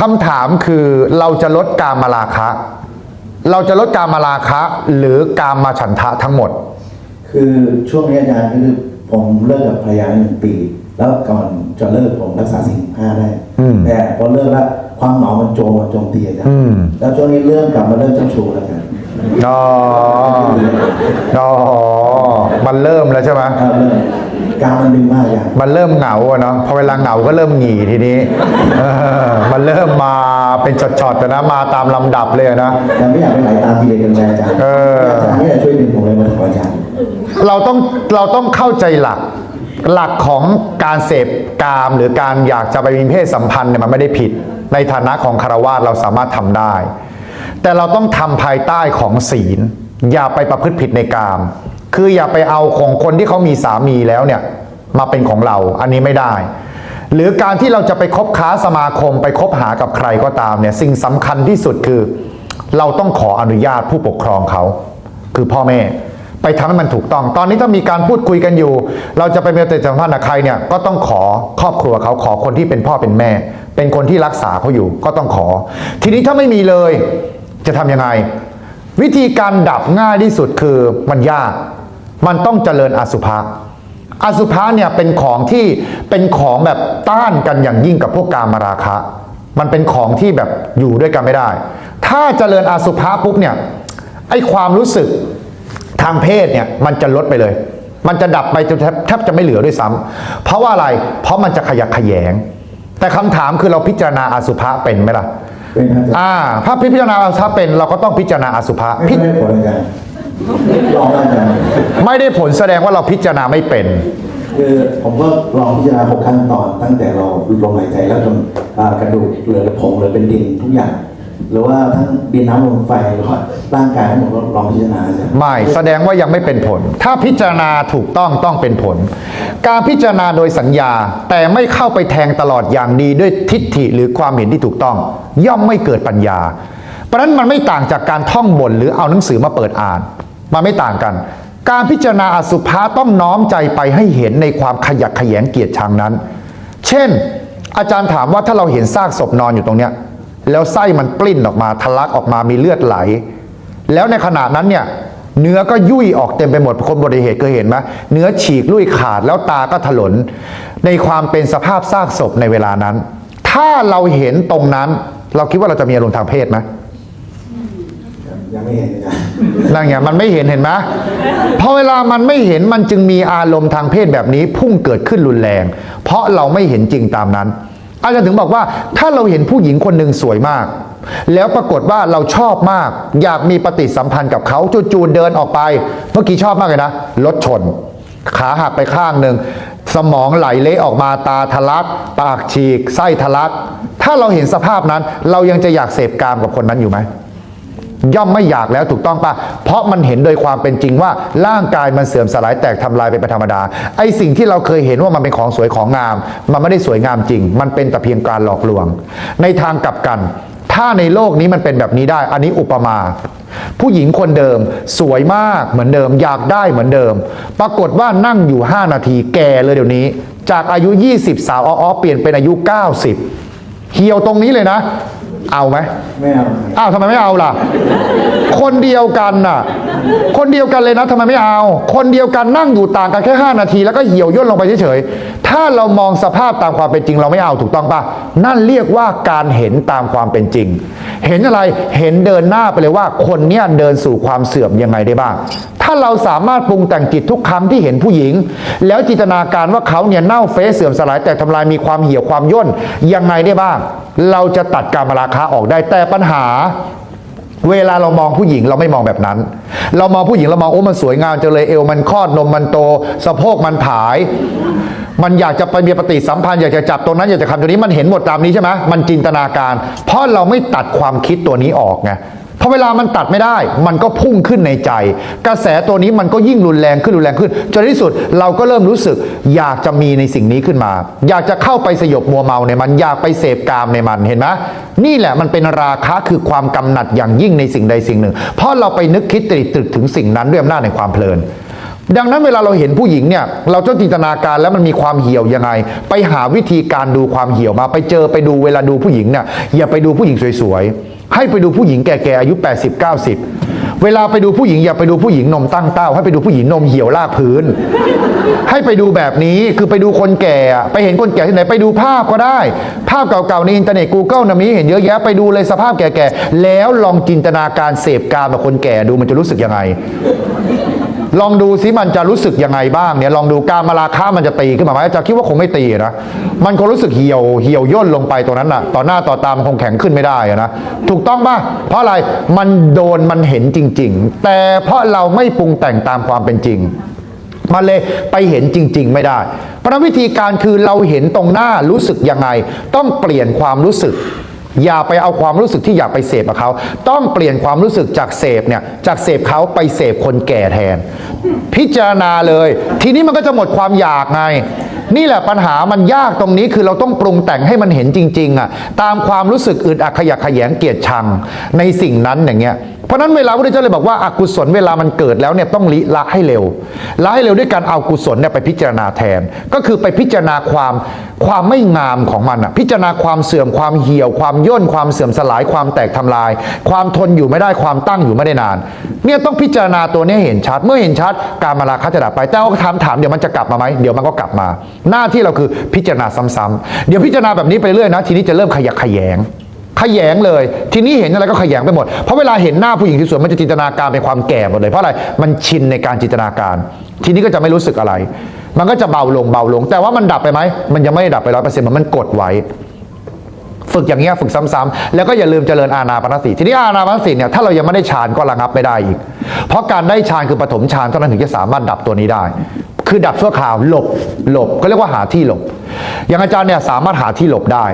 คำถามคือเราจะลดกามราคะ เราจะลดกามราคะ หรือกามมาฉันทะทั้งหมด คือช่วงนี้อาจารย์คือผมเลิกกับภรรยาหนึ่งปี แล้วก่อนจะเลิกผมรักษาสิ่งห้าได้ อืม แต่พอเลิกแล้วความเหงามันโจมมาโจมตีอาจารอืย์มแล้วช่วงนี้เริ่มกลับมาเริ่มเจ้าชู้แล้วกันอ๋ออ๋อมันเริ่มแล้วใช่ไหมเริ่ม การมันดึงมากอาจารย์มันเริ่มเหงาอะเนาะพอเวลาเหงาก็เริ่มหงีทีนี้เออมันเริ่มมาเป็นช็อตๆอะนะมาตามลำดับเลยอะนะแต่ไม่อยากไปไหลตามทีเดียวกันเลยอาจารย์เอออาจารย์นี่แหละช่วยดึงผมเลยมาถึงอาจารย์เราต้องเราต้องเข้าใจหลักหลักของการเสพกามหรือการอยากจะไปมีเพศสัมพันธ์เนี่ยมันไม่ได้ผิด ในฐานะของคารวาสเราสามารถทำได้ แต่เราต้องทำภายใต้ของศีล อย่าไปประพฤติผิดในกาม คืออย่าไปเอาของคนที่เขามีสามีแล้วเนี่ยมาเป็นของเราอันนี้ไม่ได้ หรือการที่เราจะไปคบค้าสมาคมไปคบหากับใครก็ตามเนี่ยสิ่งสำคัญที่สุดคือ เราต้องขออนุญาตผู้ปกครองเขาคือพ่อแม่ไปทำให้มันถูกต้อง ตอนนี้ถ้ามีการพูดคุยกันอยู่ เราจะไปมีปฏิสัมพันธ์กับใครเนี่ยก็ต้องขอครอบครัวเขาขอคนที่เป็นพ่อเป็นแม่ เป็นคนที่รักษาเขาอยู่ก็ต้องขอ ทีนี้ถ้าไม่มีเลยจะทำยังไง วิธีการดับง่ายที่สุดคือมันยาก มันต้องเจริญอสุภะอสุภะเนี่ยเป็นของที่เป็นของแบบต้านกันอย่างยิ่งกับพวกกามราคะ มันเป็นของที่แบบอยู่ด้วยกันไม่ได้ ถ้าเจริญอสุภะปุ๊บเนี่ยไอความรู้สึกทางเพศเนี่ยมันจะลดไปเลย มันจะดับไปจนแทบจะไม่เหลือด้วยซ้ำเพราะว่าอะไร เพราะมันจะขยักขยงแต่คำถามคือเราพิจารณาอสุภะเป็นไหมล่ะ เป็นครับอาจารย์อ่า ถ้าพิจารณาอสุภะเป็นเราก็ต้องพิจารณาอสุภะไม่พิได้ผลอาจารย์ลองแล้วอาจารย์ไม่ได้ผลแสดงว่าเราพิจารณาไม่เป็น คือผมก็ลองพิจารณาหกขั้นตอน ตั้งแต่เราลมหายใจแล้วจนอ่ากระดูกเหลือผงเหลือเป็นดินทุกอย่าง หรือว่าทั้งดินน้ำลมไฟหรือว่าร่างกายทั้งหมดลองพิจารณาอาจารย์ไม่แสดงว่ายังไม่เป็นผล ถ้าพิจารณาถูกต้องต้องเป็นผล การพิจารณาโดยสัญญา แต่ไม่เข้าไปแทงตลอดอย่างดีด้วยทิฏฐิหรือความเห็นที่ถูกต้อง ย่อมไม่เกิดปัญญา เพราะฉะนั้นมันไม่ต่างจากการท่องบนหรือเอาหนังสือมาเปิดอ่าน มันไม่ต่างกัน การพิจารณาอสุภะต้องน้อมใจไปให้เห็นในความขยักขยงเกียรติชังนั้น เช่น อาจารย์ถามว่าถ้าเราเห็นซากศพนอนอยู่ตรงเนี้ย แล้วไส้มันปลิ้นออกมาทะลักออกมามีเลือดไหล แล้วในขณะนั้นเนี่ยเนื้อก็ยุ่ยออกเต็มไปหมดคนบริเหตุเคยเห็นไหมเนื้อฉีกลุ่ยขาดแล้วตาก็ถลน ในความเป็นสภาพซากศพในเวลานั้น ถ้าเราเห็นตรงนั้น เราคิดว่าเราจะมีอารมณ์ทางเพศไหมยังไม่เห็นอาจารย์นั่นไงมันไม่เห็นเห็นไหมพอเวลามันไม่เห็นมันจึงมีอารมณ์ทางเพศแบบนี้พุ่งเกิดขึ้นรุนแรง เพราะเราไม่เห็นจริงตามนั้น อาจารย์ถึงบอกว่าถ้าเราเห็นผู้หญิงคนหนึ่งสวยมาก แล้วปรากฏว่าเราชอบมาก อยากมีปฏิสัมพันธ์กับเขาจู่ๆเดินออกไป เมื่อกี้ชอบมากเลยนะรถชน ขาหักไปข้างหนึ่งสมองไหลเละออกมาตาทะลัก ปากฉีก ไส้ทะลัก ถ้าเราเห็นสภาพนั้น เรายังจะอยากเสพกามกับคนนั้นอยู่ไหม ย่อมไม่อยากแล้วถูกต้องปะเพราะมันเห็นโดยความเป็นจริงว่าร่างกายมันเสื่อมสลายแตกทำลายเป็นธรรมดา ไอสิ่งที่เราเคยเห็นว่ามันเป็นของสวยของงาม มันไม่ได้สวยงามจริง มันเป็นแต่เพียงการหลอกลวง ในทางกลับกัน ถ้าในโลกนี้มันเป็นแบบนี้ได้ อันนี้อุปมา ผู้หญิงคนเดิมสวยมากเหมือนเดิม อยากได้เหมือนเดิม ปรากฏว่านั่งอยู่ 5 นาทีแก่เลยเดี๋ยวนี้ จากอายุ 20 สาวอ้อเปลี่ยนเป็นอายุ 90 เหี่ยวตรงนี้เลยนะ เอาไหมไม่เอาอ้าวทำไมไม่เอาล่ะ คนเดียวกันน่ะ คนเดียวกันเลยนะทำไมไม่เอา คนเดียวกันนั่งอยู่ต่างกันแค่ 5 นาที แล้วก็เหี่ยวย่นลงไปเฉยๆ ถ้าเรามองสภาพตามความเป็นจริง เราไม่เอาถูกต้องปะนั่นเรียกว่าการเห็นตามความเป็นจริง เห็นอะไรเห็นเดินหน้าไปเลยว่าคนเนี้ยเดินสู่ความเสื่อมยังไงได้บ้าง ถ้าเราสามารถปรุงแต่งจิตทุกครั้งที่เห็นผู้หญิง แล้วจินตนาการว่าเขาเนี่ยเน่าเฟะเสื่อมสลายแต่ทำลายมีความเหี่ยวความย่นยังไงได้บ้าง เราจะตัดการมราคะออกได้แต่ปัญหาเวลาเรามองผู้หญิงเราไม่มองแบบนั้น เรามองผู้หญิงเรามองโอ้มันสวยงามจังเลยเอวมันคลอดนมมันโต สะโพกมันผาย มันอยากจะไปมีปฏิสัมพันธ์อยากจะจับตรงนั้นอยากจะทำตรงนี้มันเห็นหมดตามนี้ใช่ไหมมันจินตนาการ เพราะเราไม่ตัดความคิดตัวนี้ออกไงพอเวลามันตัดไม่ได้ มันก็พุ่งขึ้นในใจ กระแสตัวนี้มันก็ยิ่งรุนแรงขึ้นรุนแรงขึ้น จนที่สุดเราก็เริ่มรู้สึก อยากจะมีในสิ่งนี้ขึ้นมา อยากจะเข้าไปสยบมัวเมาในมัน อยากไปเสพกามในมัน เห็นไหมนี่แหละมันเป็นราคะคือความกำหนัดอย่างยิ่งในสิ่งใดสิ่งหนึ่ง เพราะเราไปนึกคิดตรีตรึกถึงสิ่งนั้นด้วยอำนาจในความเพลิน ดังนั้นเวลาเราเห็นผู้หญิงเนี่ย เราต้องจินตนาการแล้วมันมีความเหี่ยวยังไง ไปหาวิธีการดูความเหี่ยวมา ไปเจอไปดูเวลาดูผู้หญิงเนี่ยอย่าไปดูผู้หญิงสวยๆ ให้ไปดูผู้หญิงแก่ๆอายุ 80 90 เวลาไปดูผู้หญิงอย่าไปดูผู้หญิงนมตั้งเต้า ให้ไปดูผู้หญิงนมเหี่ยวลากพื้น ให้ไปดูแบบนี้คือไปดูคนแก่ ไปเห็นคนแก่ที่ไหนไปดูภาพก็ได้ ภาพเก่าๆในอินเทอร์เน็ต Google นะมีเห็นเยอะแยะไปดูเลยสภาพแก่ๆแล้วลองจินตนาการเสพการกับคนแก่ดูมันจะรู้สึกยังไง ลองดูซิมันจะรู้สึกยังไงบ้างเนี่ยลองดูการมาราคามันจะตีขึ้นมาไหมอาจารย์คิดว่าคงไม่ตีนะมันคงรู้สึกเหี่ยวเหี่ยวย่นลงไปตรงนั้นน่ะ ต่อหน้าต่อตามคงแข็งขึ้นไม่ได้นะถูกต้องป่ะเพราะอะไรมันโดนมันเห็นจริง ๆ แต่เพราะเราไม่ปรุงแต่งตามความเป็นจริงมันเลยไปเห็นจริง ๆ ไม่ได้ เพราะวิธีการคือเราเห็นตรงหน้ารู้สึกยังไง ต้องเปลี่ยนความรู้สึก อย่าไปเอาความรู้สึกที่อยากไปเสพกับเขา ต้องเปลี่ยนความรู้สึกจากเสพเนี่ยจากเสพเขาไปเสพคนแก่แทน พิจารณาเลย ทีนี้มันก็จะหมดความอยากไง นี่แหละปัญหามันยากตรงนี้คือเราต้องปรุงแต่งให้มันเห็นจริง ๆอะตามความรู้สึกอึดอัดขยะขยงเกลียดชังในสิ่งนั้นอย่างเงี้ยเพราะนั้นเวลาพระเจ้าเลยบอกว่าอากุศลเวลามันเกิดแล้วเนี่ยต้องลิละให้เร็วละให้เร็วด้วยการเอากุศลเนี่ยไปพิจารณาแทน ก็คือไปพิจารณาความความไม่งามของมันอะพิจารณาความเสื่อมความเหี่ยว ความย่นความเสื่อมสลายความแตกทำลาย ความทนอยู่ไม่ได้ความตั้งอยู่ไม่ได้นาน เนี่ยต้องพิจารณาตัวเนี้เห็นชัด เมื่อเห็นชัดการมาราคะจะดับไปแต่เอาถามถามเดี๋ยวมันจะกลับมาไหมเดี๋ยวมันก็กลับมาหน้าที่เราคือพิจารณาซ้ำๆเดี๋ยวพิจารณาแบบนี้ไปเรื่อยนะ ทีนี้จะเริ่มขยักขยแยง ขยงเลย ทีนี้เห็นอะไรก็ขยงไปหมด เพราะเวลาเห็นหน้าผู้หญิงที่สวยมันจะจินตนาการเป็นความแก่หมดเลย เพราะอะไร มันชินในการจินตนาการ ทีนี้ก็จะไม่รู้สึกอะไร มันก็จะเบาลงเบาลง แต่ว่ามันดับไปไหม มันยังไม่ดับไปร้อยเปอร์เซ็นต์มันกดไว้ ฝึกอย่างเงี้ยฝึกซ้ำๆ แล้วก็อย่าลืมเจริญอาณาปณสติทีนี้อาณาปณสติเนี่ยถ้าเรายังไม่ได้ฌานก็ระงับไม่ได้อีก เพราะการได้ฌานคือปฐมฌานเท่านั้นถึงจะสามารถดับตัวนี้ได้ คือดับชั่วคราวหลบหลบก็เรียกว่าหาที่หลบ อย่างอาจารย์เนี่ยสามารถหาที่หลบได้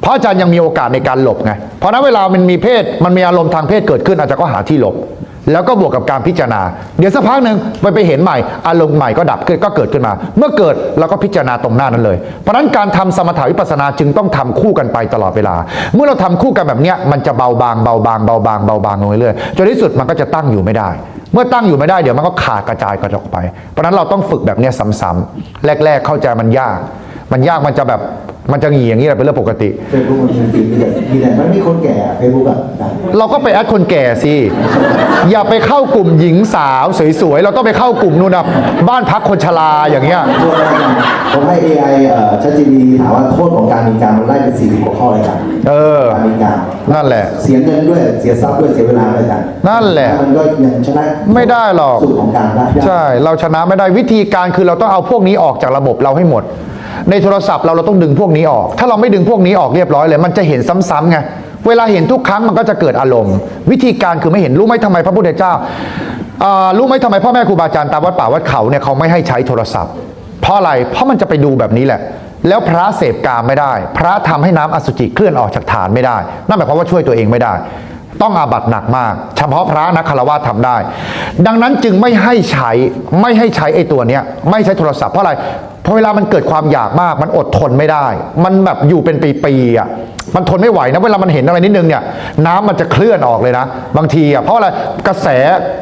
เพราะอาจารย์ยังมีโอกาสในการหลบไงเพราะนั้นเวลามันมีเพศมันมีอารมณ์ทางเพศเกิดขึ้นอาจารย์ก็หาที่หลบ แล้วก็บวกกับการพิจารณา เดี๋ยวสักพักหนึ่งไปไปเห็นใหม่ อารมณ์ใหม่ก็ดับขึ้นก็เกิดขึ้นมา เมื่อเกิดเราก็พิจารณาตรงหน้านั้นเลย เพราะนั้นการทำสมถาวิปัสนาจึงต้องทำคู่กันไปตลอดเวลา เมื่อเราทำคู่กันแบบนี้มันจะเบาบางเบาบางเบาบางเบาบางลงเรื่อยๆจนที่สุดมันก็จะตั้งอยู่ไม่ได้ เมื่อตั้งอยู่ไม่ได้เดี๋ยวมันก็ขาดกระจายกระจอกไป เพราะนั้นเราต้องฝึกแบบนี้ซ้ำๆแรก ๆ เข้าใจมันยาก มันยากมันจะแบบ มันจะหงีอย่างนี้แหละเป็นเรื่องปกติ เฟซบุ๊กมันมีมีแต่มีแต่มันมีคนแก่เฟซบุ๊กอะอาจารย์เราก็ไปแอดคนแก่สิ อย่าไปเข้ากลุ่มหญิงสาวสวยๆ เราต้องไปเข้ากลุ่มนู่นนะบ้านพักคนชราอย่างเงี้ยโทษนะอาจารย์ผมให้ AI เอ่อ ChatGPT ถามว่าโทษของการมีการมันไล่เป็น40กว่าข้อเลยครับเออ การมีการนั่นแหละ เสียเงินด้วยเสียทรัพย์ด้วยเสียเวลาด้วยอาจารย์นั่นแหละ มันก็ยังชนะไม่ได้หรอก สูตรของการได้ใช่ เราชนะไม่ได้วิธีการคือเราต้องเอาพวกนี้ออกจากระบบเราให้หมด ในโทรศัพท์เราเราต้องดึงพวกนี้ออก ถ้าเราไม่ดึงพวกนี้ออกเรียบร้อยเลย มันจะเห็นซ้ำๆไงเวลาเห็นทุกครั้งมันก็จะเกิดอารมณ์ วิธีการคือไม่เห็นรู้ไหมทำไมพระพุทธเจ้าอ่ารู้ไหมทำไมพ่อแม่ครูบาอาจารย์ตามวัดป่าวัดเขาเนี่ยเขาไม่ให้ใช้โทรศัพท์ เพราะอะไรเพราะมันจะไปดูแบบนี้แหละ แล้วพระเสพกามไม่ได้ พระทำให้น้ำอสุจิเคลื่อนออกจากฐานไม่ได้ นั่นหมายความว่าช่วยตัวเองไม่ได้ ต้องอาบัตหนักมาก เฉพาะพระนักคารวะทำได้ ดังนั้นจึงไม่ให้ใช้ไม่ให้ใช้ไอ้ตัวเนี้ยไม่ใช้โทรศัพท์เพราะอะไร พราะเวลามันเกิดความอยากมากมันอดทนไม่ได้ มันแบบอยู่เป็นปีๆอะมันทนไม่ไหวนะเวลามันเห็นอะไรนิดนึงเนี่ยน้ำมันจะเคลื่อนออกเลยนะ บางทีอะเพราะอะไรกระแส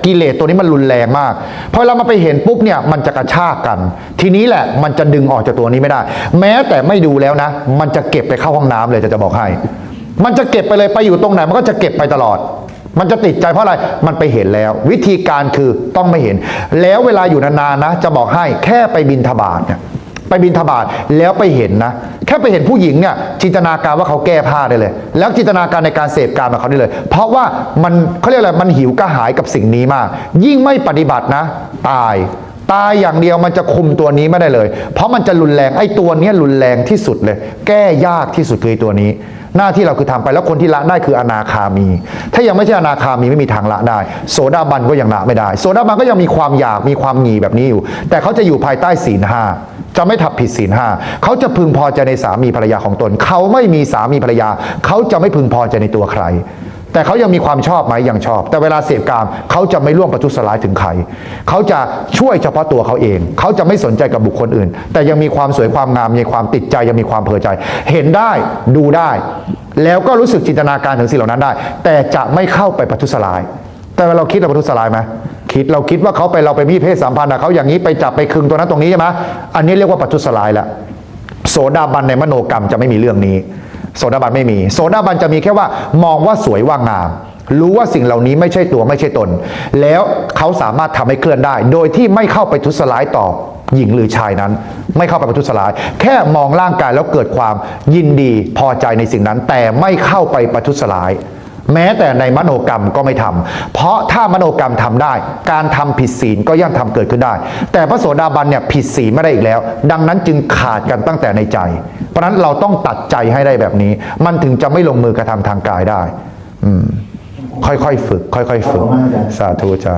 กิเลสตัวนี้มันรุนแรงมากพอเวลามันไปเห็นปุ๊บเนี่ยมันจะกระชากกัน ทีนี้แหละมันจะดึงออกจากตัวนี้ไม่ได้ แม้แต่ไม่ดูแล้วนะ มันจะเก็บไปเข้าห้องน้ำเลยจะจะบอกให้ มันจะเก็บไปเลยไปอยู่ตรงไหนมันก็จะเก็บไปตลอดมันจะติดใจเพราะอะไร มันไปเห็นแล้ว วิธีการคือต้องไม่เห็น แล้วเวลาอยู่นานๆนะ จะบอกให้แค่ไปบินทบาทเนี่ย ไปบินทบาทแล้วไปเห็นนะ แค่ไปเห็นผู้หญิงเนี่ยจินตนาการว่าเขาแก้ผ้าได้เลย แล้วจินตนาการในการเสพการมาเขาได้เลย เพราะว่ามันเขาเรียกอะไรมันหิวกระหายกับสิ่งนี้มาก ยิ่งไม่ปฏิบัตินะ ตายตายอย่างเดียวมันจะคุมตัวนี้ไม่ได้เลย เพราะมันจะรุนแรงไอ้ตัวเนี้ยรุนแรงที่สุดเลย แก้ยากที่สุดคือตัวนี้ หน้าที่เราคือทำไปแล้วคนที่ละได้คืออนาคามี ถ้ายังไม่ใช่อนาคามีไม่มีทางละได้ โสดาบันก็ยังละไม่ได้ โสดาบันก็ยังมีความอยากมีความหงีแบบนี้อยู่ แต่เขาจะอยู่ภายใต้ศีลห้า จะไม่ทับผิดศีลห้าเขาจะพึงพอใจในสามีภรรยาของตน เขาไม่มีสามีภรรยา เขาจะไม่พึงพอใจในตัวใคร แต่เขายังมีความชอบไหมยังชอบ แต่เวลาเสพกามเขาจะไม่ร่วมประทุษร้ายถึงใคร เขาจะช่วยเฉพาะตัวเขาเอง เขาจะไม่สนใจกับบุคคลอื่น แต่ยังมีความสวยความงามมีความติดใจยังมีความเพอใจ เห็นได้ดูได้ แล้วก็รู้สึกจินตนาการถึงสิ่งเหล่านั้นได้ แต่จะไม่เข้าไปประทุษร้าย แต่เราคิดเราประทุษร้ายไหม คิดเราคิดว่าเขาไปเราไปมีเพศสัมพันธ์กับเขาอย่างนี้ไปจับไปคึงตัวนั้นตรงนี้ใช่ไหมอันนี้เรียกว่าปัจจุสลายแล้วโสดาบันในมโนกรรมจะไม่มีเรื่องนี้ โสดาบันไม่มี โสดาบันจะมีแค่ว่ามองว่าสวยว่างาม รู้ว่าสิ่งเหล่านี้ไม่ใช่ตัวไม่ใช่ตน แล้วเขาสามารถทำให้เคลื่อนได้ โดยที่ไม่เข้าไปทุสลายต่อหญิงหรือชายนั้น ไม่เข้าไปประทุษร้าย แค่มองร่างกายแล้วเกิดความยินดีพอใจในสิ่งนั้น แต่ไม่เข้าไปประทุษร้าย แม้แต่ในมโนกรรมก็ไม่ทำเพราะถ้ามโนกรรมทำได้ การทำผิดศีลก็ย่อมทำเกิดขึ้นได้ แต่พระโสดาบันเนี่ยผิดศีลไม่ได้อีกแล้ว ดังนั้นจึงขาดกันตั้งแต่ในใจ เพราะฉะนั้นเราต้องตัดใจให้ได้แบบนี้ มันถึงจะไม่ลงมือกระทำทางกายได้ อืม ค่อยๆฝึก ค่อย ๆ ฝึกขอบคุณมากอาจารย์สาธุจ้า